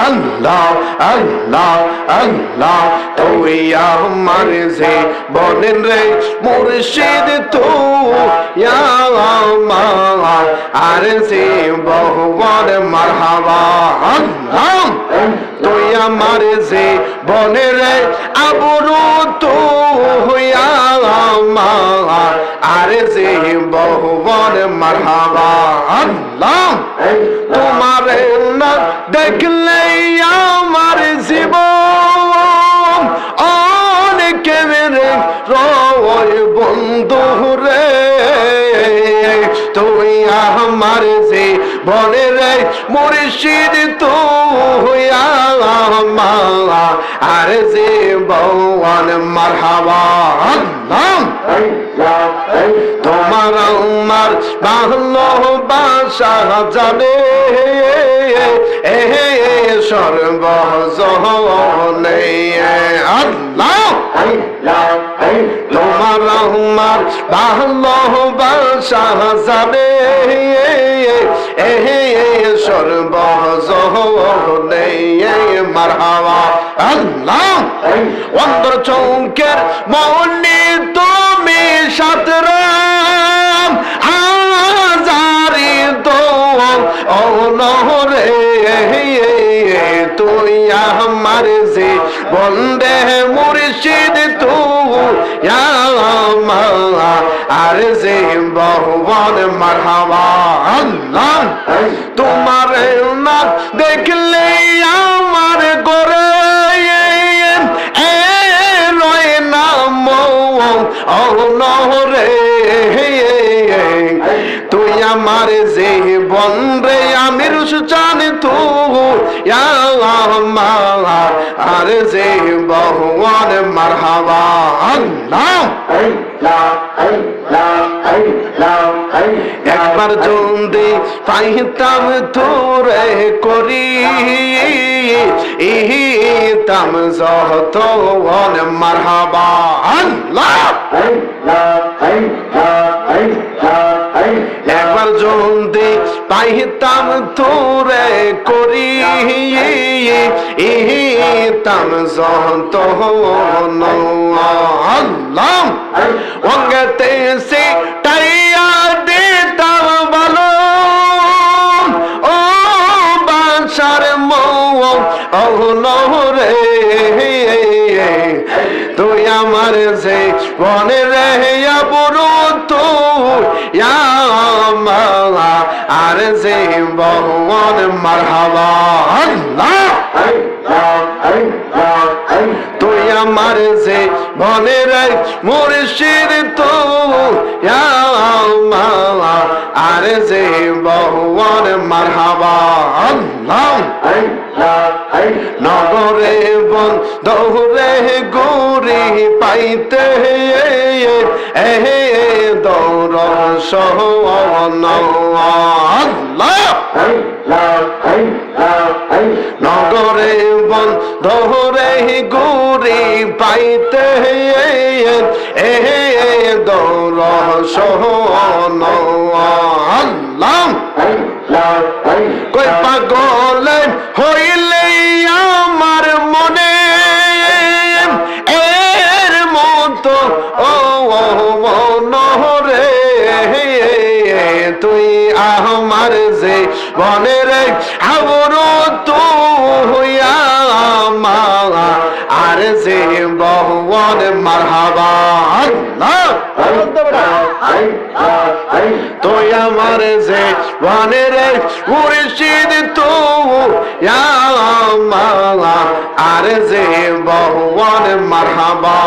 আল্লাহ আল্লাহ আল্লাহ তুই আমার যে বলেন রে মুর্শিদ তো আমার আর সে বহুবার মারহাবা তুই আমার যে বনে রে আবরু তো হইয়া আরে যে বহুবর মারহাবা। তোমার না দেখলে আমার জীবন আমার যে বনে রে মুর্শিদ তো হইয়া আর যে বৌয়ান মারহাবা। তোমার আমার ভালোবাসা যাবে। এ আল্লাহ! আমার ভালোবাসা যাবে এ সর্বজনে মারহাবা। আল্লাহ, অন্তর চৌকের মৌনি তুমি সাতরাম, হাজারি তো অনহরে তুই আমার যে বন্দে মুর্শিদ তু আর যে বহুবন মারহাবা তোমার না দেখলে আমার গোরে এ রয় না অনহরে তুই আমার যে বন্ধে যে বহুয়ান মারহাবা, আল্লাহ। একবার যদি পাইতাম তোরে করি, ইতাম যত মারহাবা, আল্লাহ। একবার যদি পাইতাম তোরে করি ইতাম যত আল্লাহ। অঙ্গতে সে টাইয়া দিতাম বলো। ও বাসার মৌ, ও নহরে। তুই আমার যে বনে রে বড় তো আর যে বহুন, মারহাবা। আল্লাহ। তুই আমার যে মনে রাখ মুর্শিদ তো আর যে বহুন মারহাবা, আল্লাহ। নগরে বন, দৌড়ে গুরি পাইতে এ দৌড় সহ নগরে বন ধরে গুরি পাইতে এ দৌড় সহ আল্লাহ যে বনে রে আবর তো হইয়া আর যে বহুবন মারহাবা। তুই আমার যে বনে রে, মুর্শিদ তো আর যে বহুবন মারহাবা।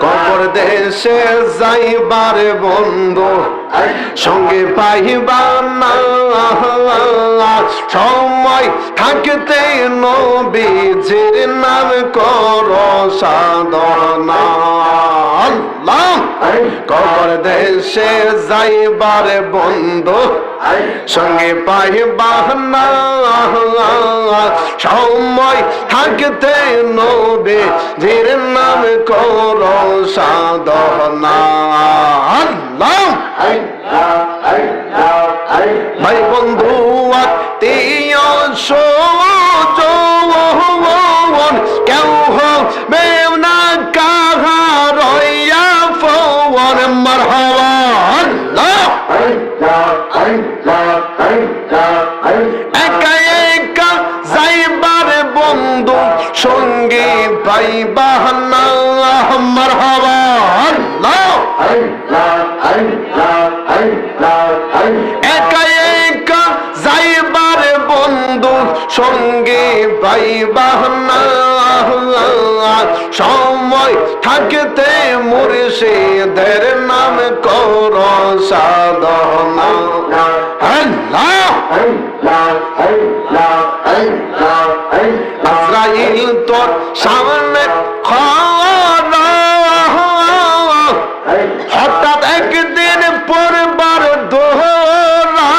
কবর দেশে যাইবার বন্ধু। সঙ্গে পাইবা না সময় থাকতে নবীজির নাম কর সাধনা। কবর দেশে যাইবার বন্ধু সঙ্গে পাইবা না। সময় থাকতে নবে ধীর নাম কর সাধনা। আল্লাহ। ভাই বন্ধু, আত্মীয় একা একা বন্ধু সঙ্গে পাইবা না। মারহাবা। আল্লাহ একা একা যাইবার বন্ধু সঙ্গে পাইবা না। সময় থাকতে মুর্শিদের নাম কর। সাধনা আজরাইল তোর সামনে হঠাৎ একদিন পরবার দোহরা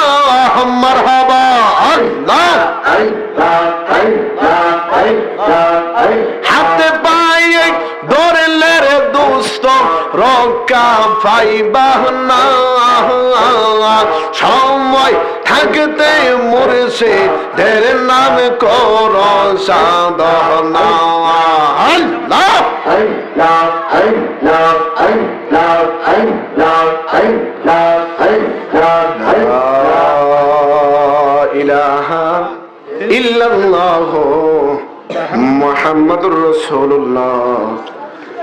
মারহাবা আল্লাহ। রক্ষা পাইবা না। সময় থাকতে মরছে দের নাম কর সাধনা। আল্লাহ! ইলাহা ইল্লাল্লাহ। মুহাম্মাদুর রাসূলুল্লাহ।